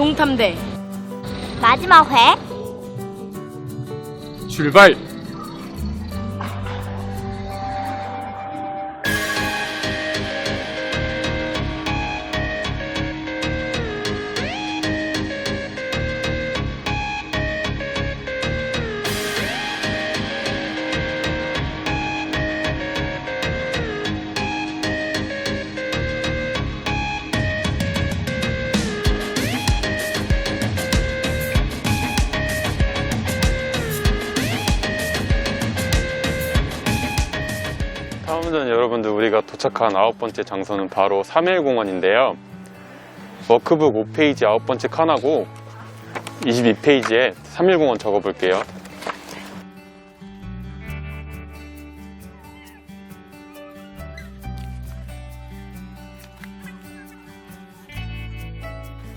동탐대 마지막 회 출발! 탐험전 여러분들 우리가 도착한 아홉 번째 장소는 바로 3일공원인데요. 워크북 5페이지 아홉 번째 칸하고 22페이지에 3일공원 적어볼게요.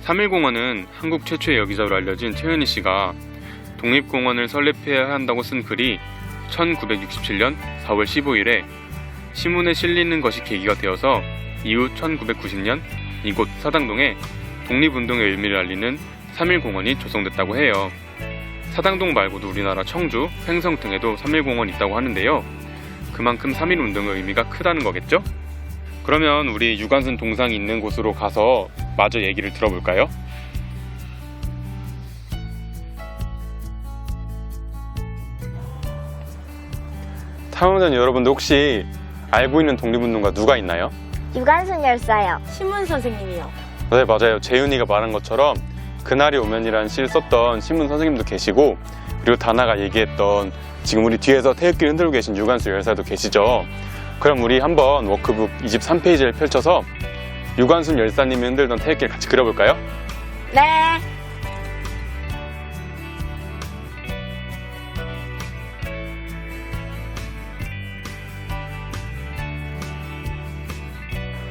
(3.1공원은) 한국 최초의 여기자로 알려진 최은희 씨가 독립공원을 설립해야 한다고 쓴 글이 1967년 4월 15일에 신문에 실리는 것이 계기가 되어서 이후 1990년 이곳 사당동에 독립운동의 의미를 알리는 3.1공원이 조성됐다고 해요. 사당동 말고도 우리나라 청주, 횡성 등에도 3.1공원이 있다고 하는데요. 그만큼 3.1운동의 의미가 크다는 거겠죠? 그러면 우리 유관순 동상이 있는 곳으로 가서 마저 얘기를 들어볼까요? 탐험전 여러분들 혹시 알고 있는 독립운동가 누가 있나요? 유관순 열사요. 신문 선생님이요. 네 맞아요. 재윤이가 말한 것처럼 그날이 오면이라는 시를 썼던 신문 선생님도 계시고 그리고 다나가 얘기했던 지금 우리 뒤에서 태극기를 흔들고 계신 유관수 열사도 계시죠. 그럼 우리 한번 워크북 23페이지를 펼쳐서 유관순 열사님이 흔들던 태극기를 같이 그려볼까요? 네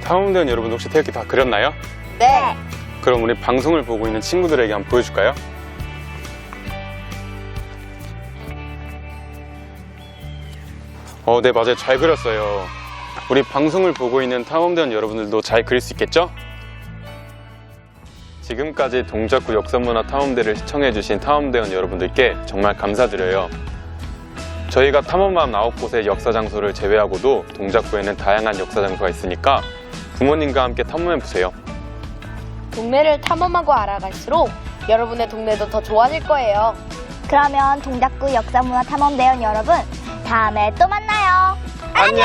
탐험대원 여러분 혹시 태극기 다 그렸나요? 네 그럼 우리 방송을 보고 있는 친구들에게 한번 보여줄까요? 어, 네, 맞아요. 잘 그렸어요. 우리 방송을 보고 있는 탐험대원 여러분들도 잘 그릴 수 있겠죠? 지금까지 동작구 역사문화 탐험대를 시청해주신 탐험대원 여러분들께 정말 감사드려요. 저희가 탐험한 9곳의 역사 장소를 제외하고도 동작구에는 다양한 역사 장소가 있으니까 부모님과 함께 탐험해 보세요. 동네를 탐험하고 알아갈수록 여러분의 동네도 더 좋아질 거예요. 그러면 동작구 역사문화 탐험대원 여러분 다음에 또 만나요. 안녕